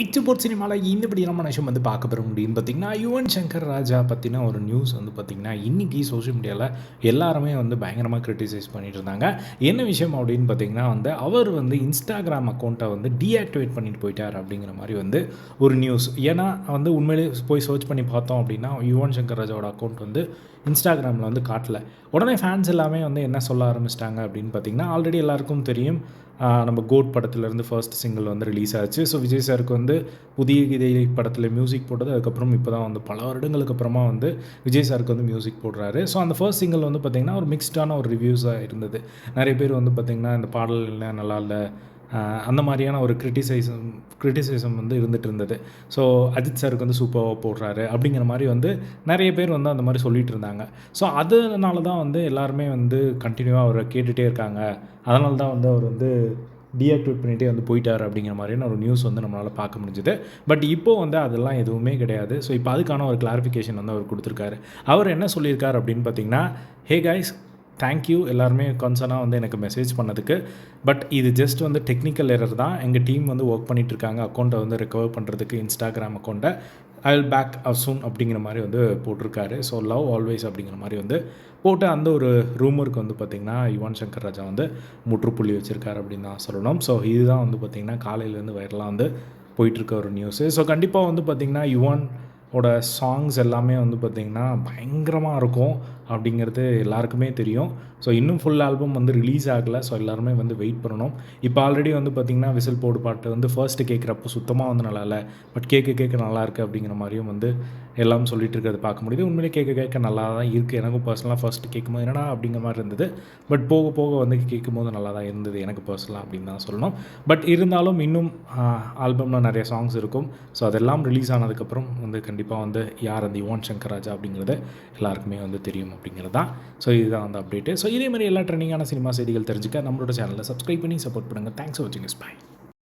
இச்சு போட் சினிமாவில் இந்தபடி நம்ம நிமிஷம் வந்து பார்க்க பெற முடியும்னு பார்த்திங்கன்னா யுவன் சங்கர் ராஜா பற்றின ஒரு நியூஸ் வந்து பார்த்திங்கன்னா இன்றைக்கி சோஷியல் மீடியாவில் எல்லாருமே வந்து பயங்கரமாக க்ரிட்டிசைஸ் பண்ணிட்டு இருந்தாங்க. என்ன விஷயம் அப்படின்னு பார்த்தீங்கன்னா வந்து அவர் வந்து இன்ஸ்டாகிராம் அக்கௌண்ட்டை வந்து டீஆக்டிவேட் பண்ணிட்டு போயிட்டார் அப்படிங்கிற மாதிரி வந்து ஒரு நியூஸ் ஏன்னா வந்து உண்மையிலே போய் சர்ச் பண்ணி பார்த்தோம் அப்படின்னா யுவன் சங்கர் ராஜாவோட அக்கௌண்ட் வந்து இன்ஸ்டாகிராமில் வந்து காட்டல. உடனே ஃபேன்ஸ் எல்லாமே வந்து என்ன சொல்ல ஆரம்பிச்சிட்டாங்க அப்படின்னு பார்த்தீங்கன்னா ஆல்ரெடி எல்லாருக்கும் தெரியும். நம்ம கோட் படத்துலேருந்து ஃபர்ஸ்ட் சிங்கிள் வந்து ரிலீஸ் ஆச்சு. ஸோ விஜய் சாருக்கு வந்து புதிய கீதை படத்தில் மியூசிக் போட்டது அதுக்கப்புறம் இப்போ தான் வந்து பல வருடங்களுக்கு அப்புறமா வந்து விஜய் சாருக்கு வந்து மியூசிக் போடுறாரு. ஸோ அந்த ஃபர்ஸ்ட் சிங்கிள் வந்து பார்த்திங்கன்னா ஒரு மிக்ஸ்டான ஒரு ரிவ்யூஸாக இருந்தது. நிறைய பேர் வந்து பார்த்திங்கன்னா இந்த பாடல் இல்லை நல்லா இல்லை அந்த மாதிரியான ஒரு கிரிட்டிசைசம் கிரிட்டிசிசம் வந்து இருந்துட்டு இருந்தது ஸோ அஜித் சாருக்கு வந்து சூப்பராக போடுறாரு அப்படிங்கிற மாதிரி வந்து நிறைய பேர் வந்து அந்த மாதிரி சொல்லிட்டு இருந்தாங்க ஸோ அதனால தான் வந்து எல்லாருமே வந்து கண்டினியூவாக அவரை கேட்டுகிட்டே இருக்காங்க. அதனால தான் வந்து அவர் வந்து டீஆக்டிவேட் பண்ணிகிட்டே வந்து போயிட்டார் அப்படிங்கிற மாதிரியான ஒரு நியூஸ் வந்து நம்மளால் பார்க்க முடிஞ்சுது. பட் இப்போது வந்து அதெல்லாம் எதுவுமே கிடையாது. ஸோ இப்போ அதுக்கான ஒரு கிளாரிஃபிகேஷன் வந்து அவர் கொடுத்துருக்காரு. அவர் என்ன சொல்லியிருக்கார் அப்படின்னு பார்த்தீங்கன்னா ஹே கைஸ் தேங்க்யூ எல்லாருமே கன்சர்னாக வந்து எனக்கு மெசேஜ் பண்ணதுக்கு. பட் இது ஜஸ்ட் வந்து டெக்னிக்கல் எரர் தான். எங்கள் டீம் வந்து ஒர்க் பண்ணிகிட்ருக்காங்க இருக்காங்க. அக்கௌண்ட்டை வந்து ரெக்கவர் பண்ணுறதுக்கு இன்ஸ்டாகிராம் அக்கௌண்ட்டை ஐ வில் பேக் அசூன் அப்படிங்கிற மாதிரி வந்து போட்டிருக்காரு. ஸோ லவ் ஆல்வேஸ் அப்படிங்கிற மாதிரி வந்து போட்டு அந்த ஒரு ரூமருக்கு வந்து பார்த்திங்கன்னா யுவான் சங்கர் ராஜா வந்து முற்றுப்புள்ளி வச்சுருக்காரு அப்படின்னு தான் சொல்லணும். ஸோ இதுதான் வந்து பார்த்திங்கன்னா காலையிலேருந்து வைரலாக வந்து போயிட்டுருக்க ஒரு நியூஸு ஸோ கண்டிப்பாக வந்து பார்த்திங்கன்னா யுவான் ஓட சாங்ஸ் எல்லாமே வந்து பார்த்திங்கன்னா பயங்கரமாக இருக்கும் அப்படிங்கிறது எல்லாருக்குமே தெரியும். ஸோ இன்னும் ஃபுல் ஆல்பம் வந்து ரிலீஸ் ஆகலை. ஸோ எல்லாருமே வந்து வெயிட் பண்ணணும். இப்போ ஆல்ரெடி வந்து பார்த்திங்கன்னா விசில் போடு பாட்டு வந்து ஃபர்ஸ்ட்டு கேட்குறப்போ சுத்தமாக வந்து நல்லா இல்லை. பட் கேட்க கேட்க நல்லா இருக்குது அப்படிங்கிற மாதிரியும் வந்து எல்லாம் சொல்லிட்டு இருக்கிறத பார்க்க முடியுது. உண்மையிலே கேட்க கேட்க நல்லா தான் இருக்குது எனக்கும் பர்சனலாக ஃபர்ஸ்ட்டு கேட்கும்போது என்னடா அப்படிங்கிற மாதிரி இருந்தது. பட் போக போக வந்து கேட்கும்போது நல்லா தான் இருந்தது எனக்கு பர்சனலாக அப்படின்னு தான் சொல்லணும். பட் இருந்தாலும் இன்னும் ஆல்பமில் நிறைய சாங்ஸ் இருக்கும். ஸோ அதெல்லாம் ரிலீஸ் ஆனதுக்கப்புறம் வந்து கண்டிப்பாக வந்து யார் அந்த யுவன் சங்கர் ராஜா அப்படிங்கிறது எல்லாருக்குமே வந்து தெரியும் அப்படிங்கிறது. தான் ஸோ இதுதான் அந்த அப்டேட்டு ஸோ இதே மாதிரி எல்லா ட்ரெண்டிங்கான சினிமா செய்திகள் தெரிஞ்சுக்க நம்மளோட சேனலில் சப்ஸ்கிரைப் பண்ணி சப்போர்ட் பண்ணுங்கள் தேங்க்ஸ் ஃபார் வாட்சிங் இஸ் பை